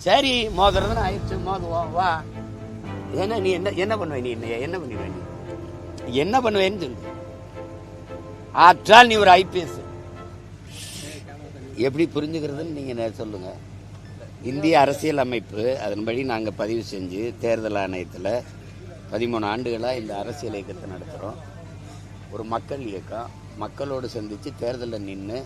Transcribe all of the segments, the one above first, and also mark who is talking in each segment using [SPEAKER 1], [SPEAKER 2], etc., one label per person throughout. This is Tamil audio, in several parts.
[SPEAKER 1] சரி மோதுறதுன்னு ஆயிடுச்சு மோதுவோம் வா. ஏன்னா நீ என்ன என்ன பண்ணுவ நீ? என்ன என்ன பண்ணுவ நீ? என்ன பண்ணுவேன்னு சொல்லு. ஆற்றால் நீ ஒரு ஐபிஎஸ். எப்படி புரிஞ்சுக்கிறதுன்னு நீங்க நே- சொல்லுங்க. இந்திய அரசியல் அமைப்பு அதன்படி நாங்கள் பதிவு செஞ்சு தேர்தல் ஆணையத்தில் பதிமூணு ஆண்டுகளாக இந்த அரசியல் இயக்கத்தை நடத்துகிறோம் ஒரு மக்கள் இயக்கம். மக்களோடு சந்தித்து தேர்தலில் நின்று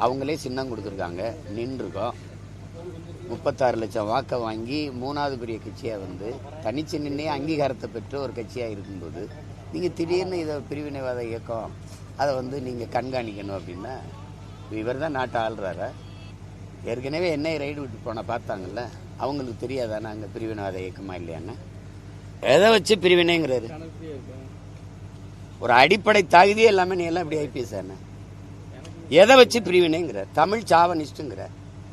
[SPEAKER 1] அவங்களே சின்னம் கொடுத்துருக்காங்க. நின்றுருக்கோம் முப்பத்தாறு லட்சம் வாக்கை வாங்கி மூணாவது பெரிய கட்சியாக வந்து தனிச்சு நின்னே அங்கீகாரத்தை பெற்று ஒரு கட்சியாக இருக்கும்போது நீங்கள் திடீர்னு இதை பிரிவினைவாத இயக்கம் அதை வந்து நீங்கள் கண்காணிக்கணும் அப்படின்னா இவர் தான் நாட்டை ஆள்றாரா? ஏற்கனவே என்னை ரைடு விட்டு போன பார்த்தாங்கல்ல அவங்களுக்கு தெரியாதானே அங்கே பிரிவினைவாத இயக்கமா இல்லையான்னு? எதை வச்சு பிரிவினைங்கிறாரு? ஒரு அடிப்படை தகுதியே இல்லாமல் நீ எல்லாம் இப்படி ஐபிஎஸ் எதை வச்சு பிரிவினைங்கிற தமிழ் சாவனிஸ்ட்டுங்கிற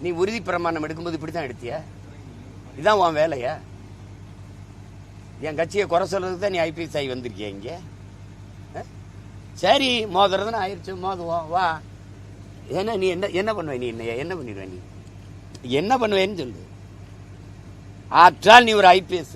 [SPEAKER 1] நீ உறுதி பிரமாணம் எடுக்கும்போது இப்படி தான் எடுத்திய? இதான் உன் வேலையா? என் கட்சியை குறை சொல்றதுக்கு தான் நீ ஐபிஎஸ் ஆகி வந்திருக்கிய இங்க? சரி மோதுறதுன்னு ஆயிடுச்சு மோதுவோம் வா. ஏன்னா நீ என்ன என்ன பண்ணுவ நீ என்ன என்ன பண்ணிடுவ நீ? என்ன பண்ணுவேன்னு சொல்லு. ஆற்றால் நீ ஒரு ஐபிஎஸ்